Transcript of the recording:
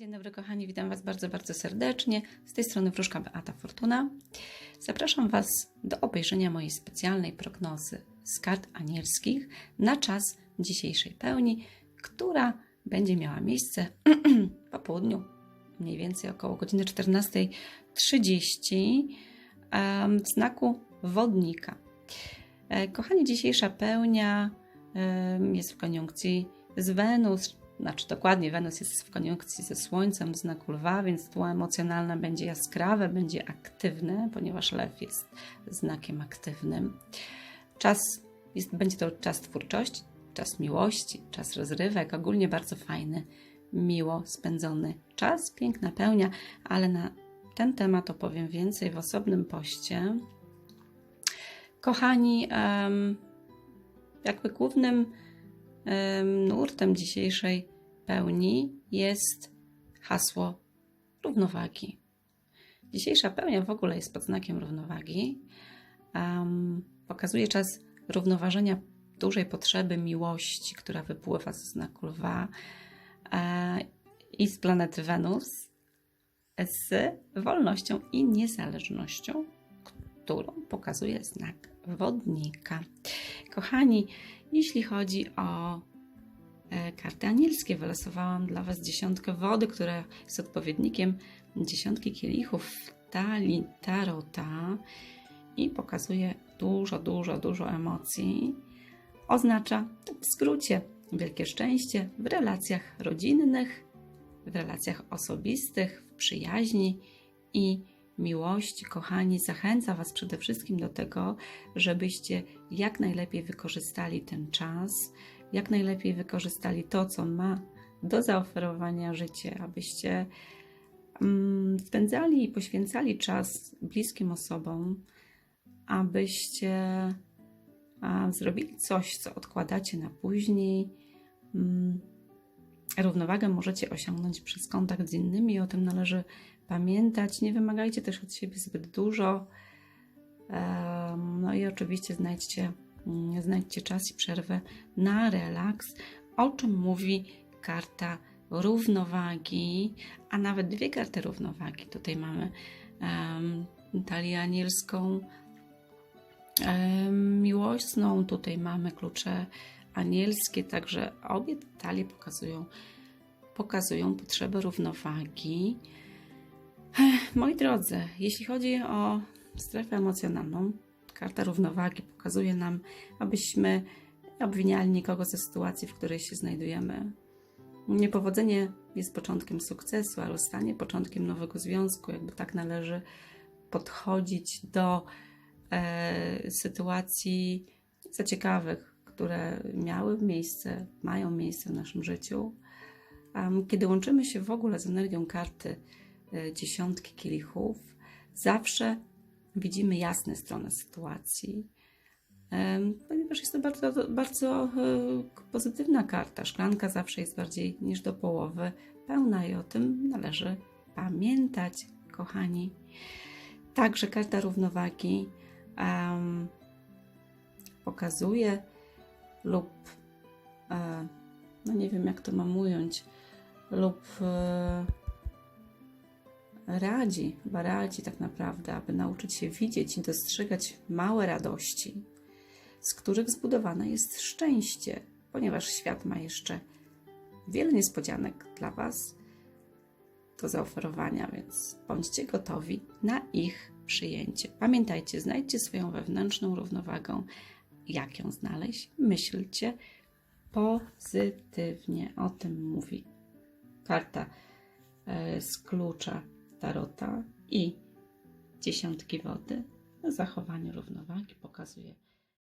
Dzień dobry kochani, witam Was bardzo, bardzo serdecznie. Z tej strony wróżka Beata Fortuna. Zapraszam Was do obejrzenia mojej specjalnej prognozy z kart anielskich na czas dzisiejszej pełni, która będzie miała miejsce po południu, mniej więcej około godziny 14.30 em, w znaku wodnika. E, Kochani, dzisiejsza pełnia jest w koniunkcji z Wenus, znaczy dokładnie Wenus jest w koniunkcji ze Słońcem w znaku lwa, więc tło emocjonalne będzie jaskrawe, będzie aktywne, ponieważ lew jest znakiem aktywnym. Czas jest, będzie to czas twórczości, czas miłości, czas rozrywek, ogólnie bardzo fajny, miło spędzony czas, piękna pełnia, ale na ten temat opowiem więcej w osobnym poście. Kochani, jakby głównym nurtem dzisiejszej pełni jest hasło równowagi. Dzisiejsza pełnia w ogóle jest pod znakiem równowagi. Em, pokazuje czas równoważenia dużej potrzeby miłości, która wypływa ze znaku lwa e, i z planety Wenus z wolnością i niezależnością, którą pokazuje znak wodnika. Kochani, jeśli chodzi o e, karty anielskie, wylosowałam dla Was dziesiątkę wody, która jest odpowiednikiem dziesiątki kielichów w talii Tarota i pokazuje dużo, dużo, dużo emocji. Oznacza w skrócie wielkie szczęście w relacjach rodzinnych, w relacjach osobistych, w przyjaźni i miłości, kochani, zachęca Was przede wszystkim do tego, żebyście jak najlepiej wykorzystali ten czas, jak najlepiej wykorzystali to, co ma do zaoferowania życie, abyście mm, spędzali i poświęcali czas bliskim osobom, abyście zrobili coś, co odkładacie na później. Mm, równowagę możecie osiągnąć przez kontakt z innymi, o tym należy pamiętać. Nie wymagajcie też od siebie zbyt dużo. No i oczywiście znajdźcie, mm, znajdźcie czas i przerwę na relaks, o czym mówi karta równowagi, a nawet dwie karty równowagi. Tutaj mamy um, talię anielską, em, miłosną, tutaj mamy klucze anielskie, także obie talie pokazują, pokazują potrzebę równowagi. Moi drodzy, jeśli chodzi o strefę emocjonalną, karta równowagi pokazuje nam, abyśmy obwiniali nikogo ze sytuacji, w której się znajdujemy. Niepowodzenie jest początkiem sukcesu, a rozstanie początkiem nowego związku. Jakby tak należy podchodzić do e, sytuacji za ciekawych, które miały miejsce, mają miejsce w naszym życiu. Em, Kiedy łączymy się w ogóle z energią karty dziesiątki kielichów, zawsze widzimy jasne strony sytuacji, ponieważ jest to bardzo, bardzo e, pozytywna karta. Szklanka zawsze jest bardziej niż do połowy pełna i o tym należy pamiętać, kochani. Także karta równowagi em, pokazuje lub e, no nie wiem jak to mam ująć, lub e, radzi, chyba radzi tak naprawdę, aby nauczyć się widzieć i dostrzegać małe radości, z których zbudowane jest szczęście, ponieważ świat ma jeszcze wiele niespodzianek dla Was do zaoferowania, więc bądźcie gotowi na ich przyjęcie. Pamiętajcie, znajdźcie swoją wewnętrzną równowagę. Jak ją znaleźć? Myślcie pozytywnie. O tym mówi karta e, z klucza Tarota i dziesiątki wody. Zachowanie równowagi pokazuje